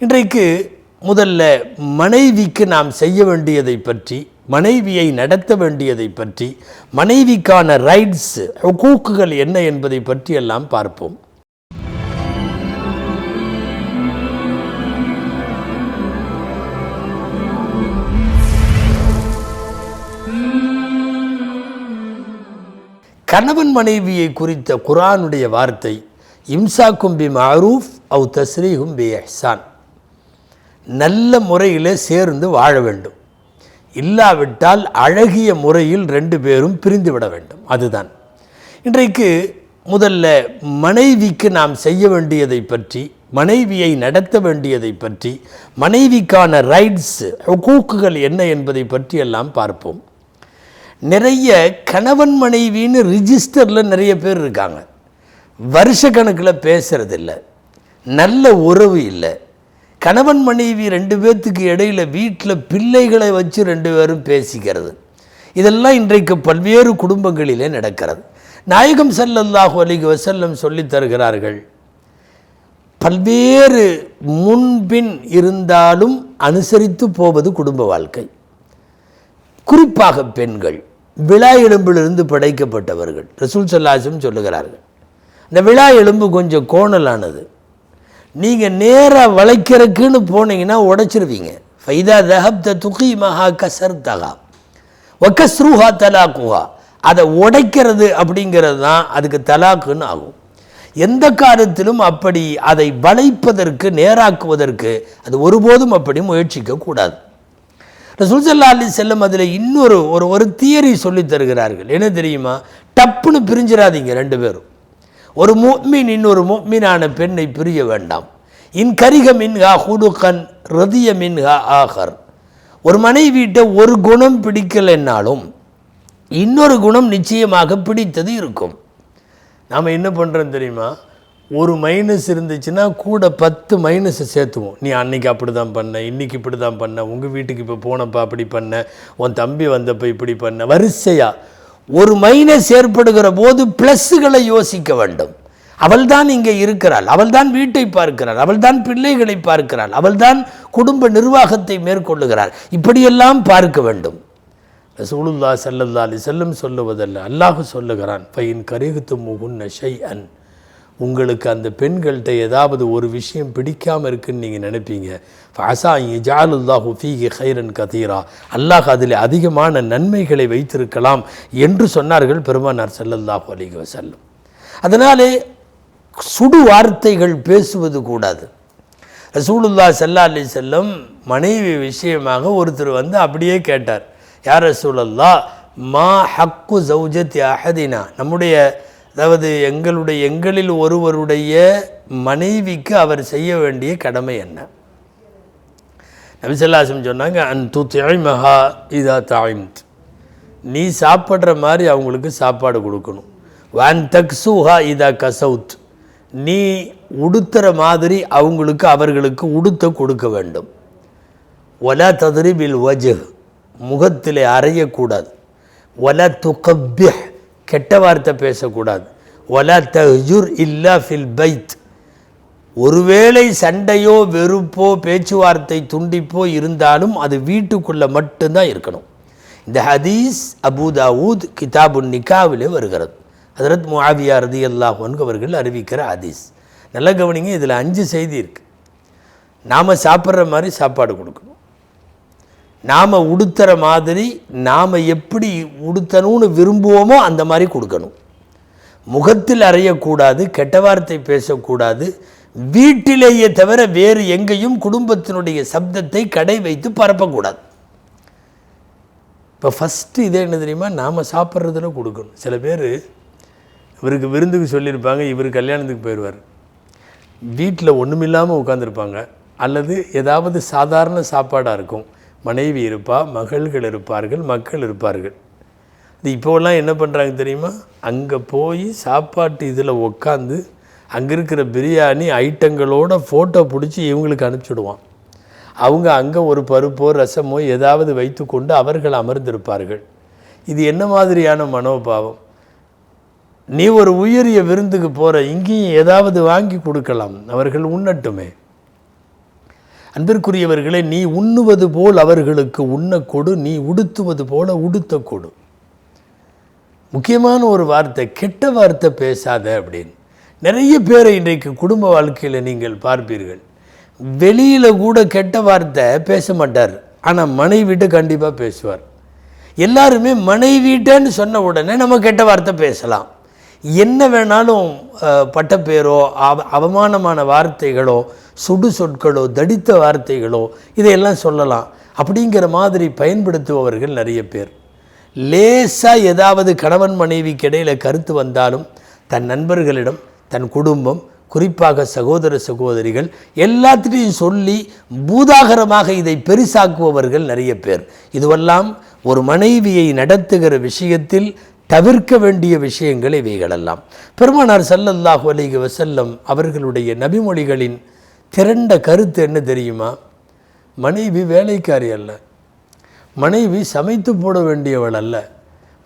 இன்றைக்கு முதல்ல மனைவிக்கு நாம் செய்ய வேண்டியதை பற்றி மனைவியை நடத்த வேண்டியதை பற்றி மனைவிக்கான ரைட்ஸ் ஹுக்கூக்குகள் என்ன என்பதை பற்றி எல்லாம் பார்ப்போம். கணவன் மனைவியை குறித்த குரானுடைய வார்த்தை இம்சாக்கும் பி மாரூஃப் அவு தஸ்ரீஹும் பி எஹ்சான் நல்ல முறையில் சேர்ந்து வாழ வேண்டும். இல்லாவிட்டால் அழகிய முறையில் ரெண்டு பேரும் பிரிந்து விட வேண்டும். அதுதான். இன்றைக்கு முதல்ல மனைவிக்கு நாம் செய்ய வேண்டியதை பற்றி மனைவியை நடத்த வேண்டியதை பற்றி மனைவிக்கான ரைட்ஸ் ஹுக்கூக்குகள் என்ன என்பதை பற்றி எல்லாம் பார்ப்போம். நிறைய கணவன் மனைவின்னு ரிஜிஸ்டரில் நிறைய பேர் இருக்காங்க. வருஷ கணக்கில் பேசுகிறதில்ல நல்ல உறவு இல்லை. கணவன் மனைவி ரெண்டு பேர்த்துக்கு இடையில் வீட்டில் பிள்ளைகளை வச்சு ரெண்டு பேரும் பேசிக்கிறது. இதெல்லாம் இன்றைக்கு பல்வேறு குடும்பங்களிலே நடக்கிறது. நாயகம் ஸல்லல்லாஹு அலைஹி வசல்லம் சொல்லித் தருகிறார்கள் பல்வேறு முன்பின் இருந்தாலும் அனுசரித்து போவது குடும்ப வாழ்க்கை. குறிப்பாக பெண்கள் விழா எலும்பிலிருந்து படைக்கப்பட்டவர்கள். ரசூல் சல்லாசம் சொல்லுகிறார்கள் இந்த விழா எலும்பு கொஞ்சம் கோணலானது. நீங்கள் நேராக வளைக்கிறதுக்குன்னு போனீங்கன்னா உடைச்சிருவீங்க. ஃபைதா தஹப்த துகி மஹா கசர் தகா ஒக்கஸ்ரூஹா தலாக்குஹா. அதை உடைக்கிறது அப்படிங்கிறது தான் அதுக்கு தலாக்குன்னு ஆகும். எந்த காலத்திலும் அப்படி அதை வளைப்பதற்கு நேராக்குவதற்கு அது ஒருபோதும் அப்படி முயற்சிக்க கூடாது. ரசூல்சல்லா அலி செல்லம் அதில் இன்னொரு ஒரு ஒரு தியரி சொல்லித் தருகிறார்கள். என்ன தெரியுமா? டப்புன்னு பிரிஞ்சிடாதீங்க ரெண்டு பேரும். ஒரு மூமின் இன்னொரு மூமினான பெண்ணை பிரிய வேண்டாம். இன் கரிக மின்ஹா ஹுடுகன் ரதிய மின்ஹா ஆகர். ஒரு மனைவிட்ட ஒரு குணம் பிடிக்கலைன்னாலும் இன்னொரு குணம் நிச்சயமாக பிடித்தது இருக்கும். நாம் என்ன பண்ணுறோம் தெரியுமா? ஒரு மைனஸ் இருந்துச்சுன்னா கூட பத்து மைனஸை சேர்த்துவோம். நீ அன்னைக்கு அப்படி தான் பண்ண இன்னைக்கு இப்படி தான் பண்ண உங்கள் வீட்டுக்கு இப்போ போனப்பா அப்படி பண்ண உன் தம்பி வந்தப்போ இப்படி பண்ண. வரிசையாக ஒரு மைனஸ் ஏற்படுகிற போது ப்ளஸ்ஸுகளை யோசிக்க வேண்டும். அவள்தான் இங்கே இருக்கிறாள். அவள்தான் வீட்டை பார்க்கிறாள். அவள்தான் பிள்ளைகளை பார்க்கிறாள். அவள்தான் குடும்ப நிர்வாகத்தை மேற்கொள்ளுகிறாள். இப்படியெல்லாம் பார்க்க வேண்டும். ரசூலுல்லா சல்லல்லா அலி செல்லும் சொல்லுவதல்ல. அல்லாஹு சொல்லுகிறான் பையன் கருகுத்து முகுன்ன ஷை அன் உங்களுக்கு அந்த பெண்கள்கிட்ட ஏதாவது ஒரு விஷயம் பிடிக்காமல் இருக்குன்னு நீங்கள் நினைப்பீங்க. ஃபாசா ஜாலுல்லாஹு ஃபீகி ஹைரன் கதீரா. அல்லாஹ் அதில் அதிகமான நன்மைகளை வைத்திருக்கலாம் என்று சொன்னார்கள் பெருமானார் செல்லல்லாஹு அலிக வசல்லம் அதனாலே சுடு வார்த்தைகள் பேசுவது கூடாது. ரசூலுல்லா சல்லா அலி செல்லம் மனைவி விஷயமாக ஒருத்தர் வந்து அப்படியே கேட்டார். யார் ரசூலல்லா மா ஹக்கு ஜவுஜத் அஹதினா? நம்முடைய அதாவது எங்களுடைய எங்களில் ஒருவருடைய மனைவிக்கு அவர் செய்ய வேண்டிய கடமை என்ன? நபிசல்லாசம் சொன்னாங்க அன் து இதா தாய்ம்த் நீ சாப்பிட்ற மாதிரி அவங்களுக்கு சாப்பாடு கொடுக்கணும். வான் தக்ஸுஹா இதா கசவுத் நீ உடுத்துற மாதிரி அவங்களுக்கு அவர்களுக்கு உடுத்த கொடுக்க வேண்டும். ஒலா ததுரிபில் வஜஹ். முகத்தில் அறையக்கூடாது. ஒலா துகப்பிஹ். கெட்ட வார்த்தை பேசக்கூடாது. ஒலா தஹுர் இல்லா ஃபில் பைத். ஒருவேளை சண்டையோ வெறுப்போ பேச்சுவார்த்தை துண்டிப்போ இருந்தாலும் அது வீட்டுக்குள்ளே மட்டும்தான் இருக்கணும். இந்த ஹதீஸ் அபுதாவூத் கிதாபுன் நிகாவிலே வருகிறது. ஹதரத் முஆவியா ரதி அல்லாஹன்கு அவர்கள் அறிவிக்கிற ஹதீஸ். நல்ல கவனிங்க இதில் அஞ்சு செய்தி இருக்குது நாம் சாப்பிட்ற மாதிரி சாப்பாடு கொடுக்கணும். நாம் உடுத்துற மாதிரி நாம் எப்படி உடுத்தணும்னு விரும்புவோமோ அந்த மாதிரி கொடுக்கணும். முகத்தில் அறையக்கூடாது கெட்ட வார்த்தை பேசக்கூடாது வீட்டிலேயே தவிர வேறு எங்கேயும் குடும்பத்தினுடைய சப்தத்தை கடை வைத்து பரப்பக்கூடாது. இப்போ ஃபஸ்ட்டு இதே என்ன தெரியுமா? நாம் சாப்பிட்றதுல கொடுக்கணும். சில பேர் இவருக்கு விருந்துக்கு சொல்லியிருப்பாங்க இவர் கல்யாணத்துக்கு போயிடுவார். வீட்டில் ஒன்றுமில்லாமல் உட்காந்துருப்பாங்க அல்லது ஏதாவது சாதாரண சாப்பாடாக இருக்கும். மனைவி இருப்பா மகள்கள் இருப்பார்கள் மக்கள் இருப்பார்கள். இது இப்போலாம் என்ன பண்ணுறாங்க தெரியுமா? அங்கே போய் சாப்பாட்டு இதில் உட்காந்து அங்கே இருக்கிற பிரியாணி ஐட்டங்களோட ஃபோட்டோ பிடிச்சி இவங்களுக்கு அனுப்பிச்சுடுவான். அவங்க அங்கே ஒரு பருப்போ ரசமோ ஏதாவது வைத்துக்கொண்டு அவர்கள் அமர்ந்திருப்பார்கள். இது என்ன மாதிரியான மனோபாவம்? நீ ஒரு உயரிய விருந்துக்கு போகிற இங்கேயும் ஏதாவது வாங்கி கொடுக்கலாம். அவர்கள் உண்ணட்டுமே. அன்பிற்குரியவர்களே நீ உண்ணுவது போல் அவர்களுக்கு உண்ண கொடு நீ உடுத்துவது போல உடுத்த கொடு. முக்கியமான ஒரு வார்த்தை கெட்ட வார்த்தை பேசாத அப்படின்னு. நிறைய பேரை இன்றைக்கு குடும்ப வாழ்க்கையில் நீங்கள் பார்ப்பீர்கள். வெளியில் கூட கெட்ட வார்த்தை பேச மாட்டார். ஆனால் மனைவிட்டு கண்டிப்பாக பேசுவார். எல்லாருமே மனைவிட்டேன்னு சொன்ன உடனே நம்ம கெட்ட வார்த்தை பேசலாம். என்ன வேணாலும் பட்டப்பேரோ அவ அவமானமான வார்த்தைகளோ சுடு சொற்களோ தடித்த வார்த்தைகளோ இதையெல்லாம் சொல்லலாம். அப்படிங்கிற மாதிரி பயன்படுத்துபவர்கள் நிறைய பேர். லேசாக ஏதாவது கணவன் மனைவிக்கு இடையில கருத்து வந்தாலும் தன் நண்பர்களிடம் தன் குடும்பம் குறிப்பாக சகோதர சகோதரிகள் எல்லாத்திலையும் சொல்லி பூதாகரமாக இதை பெரிசாக்குபவர்கள் நிறைய பேர். இதுவெல்லாம் ஒரு மனைவியை நடத்துகிற விஷயத்தில் தவிர்க்க வேண்டிய விஷயங்கள் இவைகளெல்லாம். பெருமானார் சல்லல்லாஹு அலிக வசல்லம் அவர்களுடைய நபிமொழிகளின் திரண்ட கருத்து என்ன தெரியுமா? மனைவி வேலைக்காரி அல்ல. மனைவி சமைத்து போட வேண்டியவள் அல்ல.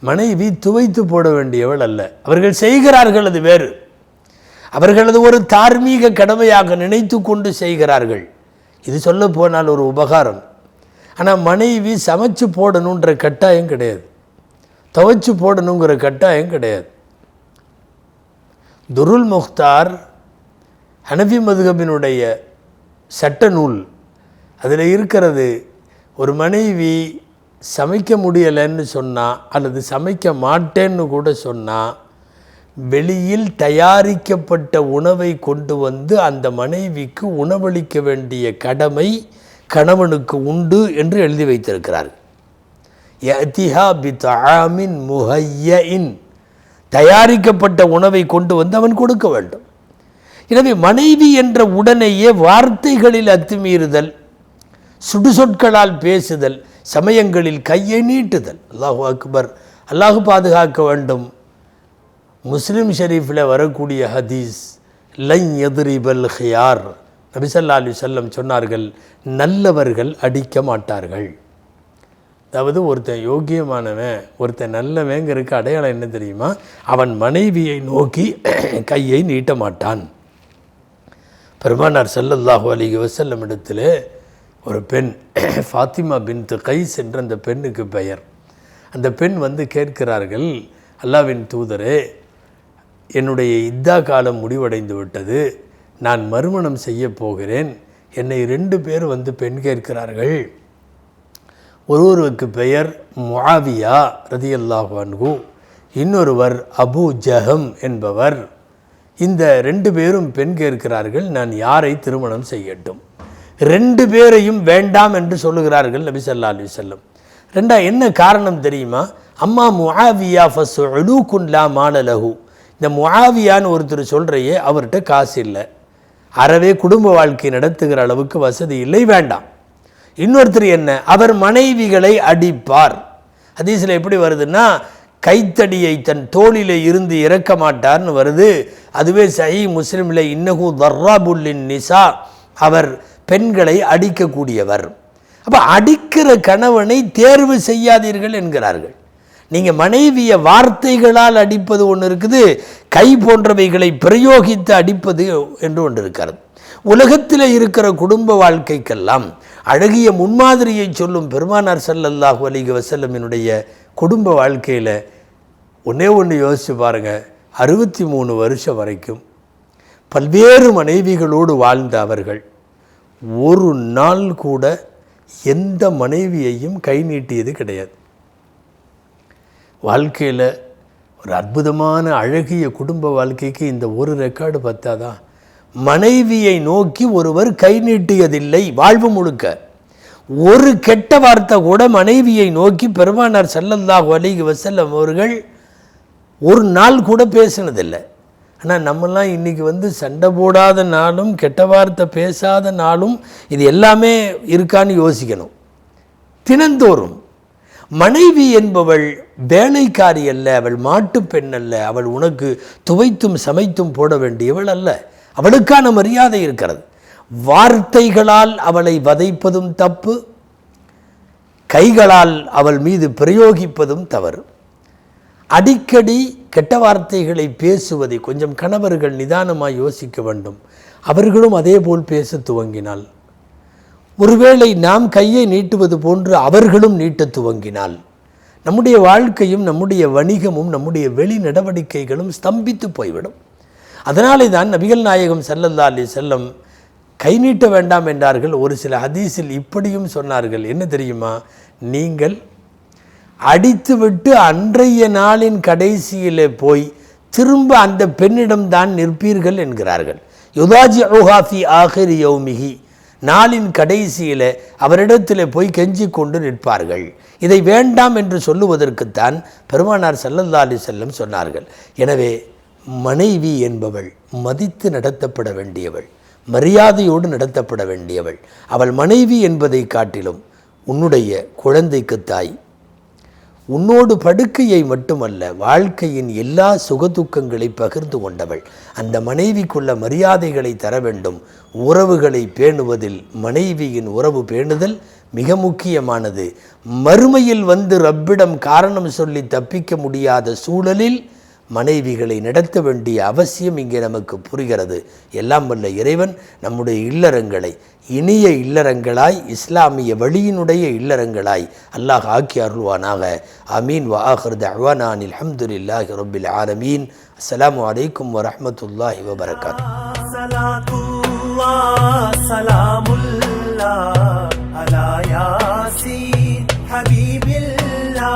மனைவி துவைத்து போட வேண்டியவள் அல்ல. அவர்கள் செய்கிறார்கள் அது வேறு. அவர்களது ஒரு தார்மீக கடமையாக நினைத்து கொண்டு செய்கிறார்கள். இது சொல்ல போனால் ஒரு உபகாரம். ஆனால் மனைவி சமைச்சு போடணுன்ற கட்டாயம் கிடையாது. துவைச்சு போடணுங்கிற கட்டாயம் கிடையாது. துருல் முக்தார் ஹனஃபி மதுகபினுடைய சட்ட நூல். அதில் இருக்கிறது ஒரு மனைவி சமைக்க முடியலைன்னு சொன்னால் அல்லது சமைக்க மாட்டேன்னு கூட சொன்னால் வெளியில் தயாரிக்கப்பட்ட உணவை கொண்டு வந்து அந்த மனைவிக்கு உணவளிக்க வேண்டிய கடமை கணவனுக்கு உண்டு என்று எழுதி வைத்திருக்கிறார். யதிஹா பி தஆமின் தயாரிக்கப்பட்ட உணவை கொண்டு வந்து அவன் கொடுக்க வேண்டும். எனவே மனைவி என்ற உடனேயே வார்த்தைகளில் அத்துமீறுதல் சுடுசொற்களால் பேசுதல் சமயங்களில் கையை நீட்டுதல். அல்லாஹு அக்பர். அல்லாஹு பாதுகாக்க வேண்டும். முஸ்லிம் ஷெரீஃபில் வரக்கூடிய ஹதீஸ் லைன் எதிரிபல் ஹியார் நபிசல்லா அலி செல்லம் சொன்னார்கள் நல்லவர்கள் அடிக்க மாட்டார்கள். அதாவது ஒருத்தன் யோக்கியமானவன் ஒருத்தன் நல்லவங்கிறதுக்கு அடையாளம் என்ன தெரியுமா? அவன் மனைவியை நோக்கி கையை நீட்ட மாட்டான். பெருமானார் ஸல்லல்லாஹு அலைஹி வசல்லம் இடத்துல ஒரு பெண் ஃபாத்திமா பின்த் கைஸ் என்ற அந்த பெண்ணுக்கு பெயர். அந்த பெண் வந்து கேட்கிறார்கள் அல்லாவின் தூதரே என்னுடைய இத்தா காலம் முடிவடைந்து விட்டது. நான் மறுமணம் செய்ய போகிறேன். என்னை ரெண்டு பேர் வந்து பெண் கேட்கிறார்கள். ஒருவருக்கு பெயர் முஆவியா ரதியல்லாஹு அன்கு இன்னொருவர் அபு ஜஹம் என்பவர். இந்த ரெண்டு பேரும் பெண் கேட்கிறார்கள் நான் யாரை திருமணம் செய்யட்டும்? ரெண்டு பேரையும் வேண்டாம் என்று சொல்லுகிறார்கள் நபி ஸல்லல்லாஹு அலைஹி வஸல்லம். ரெண்டா என்ன காரணம் தெரியுமா? அம்மா முஆவியா ஃபஸ் குன்லா மாலலஹு இந்த முஆவியான்னு ஒருத்தர் சொல்கிறையே அவர்கிட்ட காசு இல்லை. அறவே குடும்ப வாழ்க்கை நடத்துகிற அளவுக்கு வசதி இல்லை வேண்டாம். இன்னொருத்தர் என்ன? அவர் மனைவிகளை அடிப்பார். ஹதீஸில் எப்படி வருதுன்னா கைத்தடியை தன் தோளிலே இருந்து இறக்க மாட்டார்னு வருது. அதுவே சஹி முஸ்லிமில் இன்னஹு தர்ராபுல்லின் நிசா. அவர் பெண்களை அடிக்கக்கூடியவர். அப்போ அடிக்கிற கணவனை தேர்வு செய்யாதீர்கள் என்கிறார்கள். நீங்கள் மனைவியை வார்த்தைகளால் அடிப்பது ஒன்று இருக்குது கை போன்றவைகளை பிரயோகித்து அடிப்பது என்று ஒன்று இருக்கிறது. உலகத்தில் இருக்கிற குடும்ப வாழ்க்கைக்கெல்லாம் அழகிய முன்மாதிரியை சொல்லும் பெருமானார் சல்லல்லாஹு அலிக வசல்லமினுடைய குடும்ப வாழ்க்கையில் ஒன்றே ஒன்று யோசித்து பாருங்கள் அறுபத்தி மூணு வருஷம் வரைக்கும் பல்வேறு மனைவிகளோடு வாழ்ந்த அவர்கள் ஒரு நாள் கூட எந்த மனைவியையும் கை நீட்டியது கிடையாது. வாழ்க்கையில் ஒரு அற்புதமான அழகிய குடும்ப வாழ்க்கைக்கு இந்த ஒரு ரெக்கார்டு பார்த்தாதான் மனைவியை நோக்கி ஒருவர் கை நீட்டியதில்லை வாழ்வு முழுக்க. ஒரு கெட்ட வார்த்தை கூட மனைவியை நோக்கி பெருமானார் செல்லல்லாஹ் வலிக செல்லும் அவர்கள் ஒரு நாள் கூட பேசினதில்லை. ஆனால் நம்மலாம் இன்றைக்கி வந்து சண்டை போடாத நாளும் கெட்ட வார்த்தை பேசாத நாளும் இது எல்லாமே இருக்கான்னு யோசிக்கணும். தினந்தோறும் மனைவி என்பவள் வேலைக்காரி அல்ல அவள் மாட்டுப் பெண் அல்ல அவள் உனக்கு துவைத்தும் சமைத்தும் போட வேண்டியவள் அல்ல. அவளுக்கான மரியாதை இருக்கிறது. வார்த்தைகளால் அவளை வதைப்பதும் தப்பு. கைகளால் அவள் மீது பிரயோகிப்பதும் தவறு. அடிக்கடி கெட்ட வார்த்தைகளை பேசுவதை கொஞ்சம் கணவர்கள் நிதானமாக யோசிக்க வேண்டும். அவர்களும் அதே போல் பேச துவங்கினால். ஒருவேளை நாம் கையை நீட்டுவது போன்று அவர்களும் நீட்டத் துவங்கினால். நம்முடைய வாழ்க்கையும் நம்முடைய வணிகமும் நம்முடைய வெளி நடவடிக்கைகளும் ஸ்தம்பித்து போய்விடும். அதனாலே தான் நபிகள் நாயகம் செல்லல்லா அலி செல்லம் கை நீட்ட வேண்டாம் என்றார்கள். ஒரு சில ஹதீஸில் இப்படியும் சொன்னார்கள். என்ன தெரியுமா? நீங்கள் அடித்துவிட்டு அன்றைய நாளின் கடைசியில் போய் திரும்ப அந்த பெண்ணிடம்தான் நிற்பீர்கள் என்கிறார்கள். யுதாஜி ஓஹாஃபி ஆஹிர் யௌமிகி நாளின் கடைசியில் அவரிடத்தில் போய் கெஞ்சி கொண்டு நிற்பார்கள். இதை வேண்டாம் என்று சொல்லுவதற்குத்தான் பெருமானார் ஸல்லல்லாஹு செல்லம் சொன்னார்கள். எனவே மனைவி என்பவள் மதித்து நடத்தப்பட வேண்டியவள் மரியாதையோடு நடத்தப்பட வேண்டியவள். அவள் மனைவி என்பதை காட்டிலும் உன்னுடைய குழந்தைக்கு தாய் உன்னோடு படுக்கையை மட்டுமல்ல வாழ்க்கையின் எல்லா சுகதுக்கங்களை பகிர்ந்து கொண்டவள். அந்த மனைவிக்குள்ள மரியாதைகளை தர வேண்டும். உறவுகளை பேணுவதில் மனைவியின் உறவு பேணுதல் மிக முக்கியமானது. மறுமையில் வந்து ரப்பிடம் காரணம் சொல்லி தப்பிக்க முடியாத சூழலில் மனைவிகளை நடத்த வேண்டிய அவசியம் இங்கே நமக்கு புரிகிறது. எல்லாம் வல்ல இறைவன் நம்முடைய இல்லறங்களை இனிய இல்லறங்களாய் இஸ்லாமிய வழியினுடைய இல்லறங்களாய் அல்லாஹ் ஆக்கி அருள்வானாக. அமீன் வாஹர் ஆஹர்த அஹ்வானான் அலமதுல்லாஹி ரபில் ஆலமீன். அஸ்லாம் வலைக்கம் வரமத்துல்லாஹி வபரகாத் சலாமுல்லா அலா யாசி ஹபீபில்லா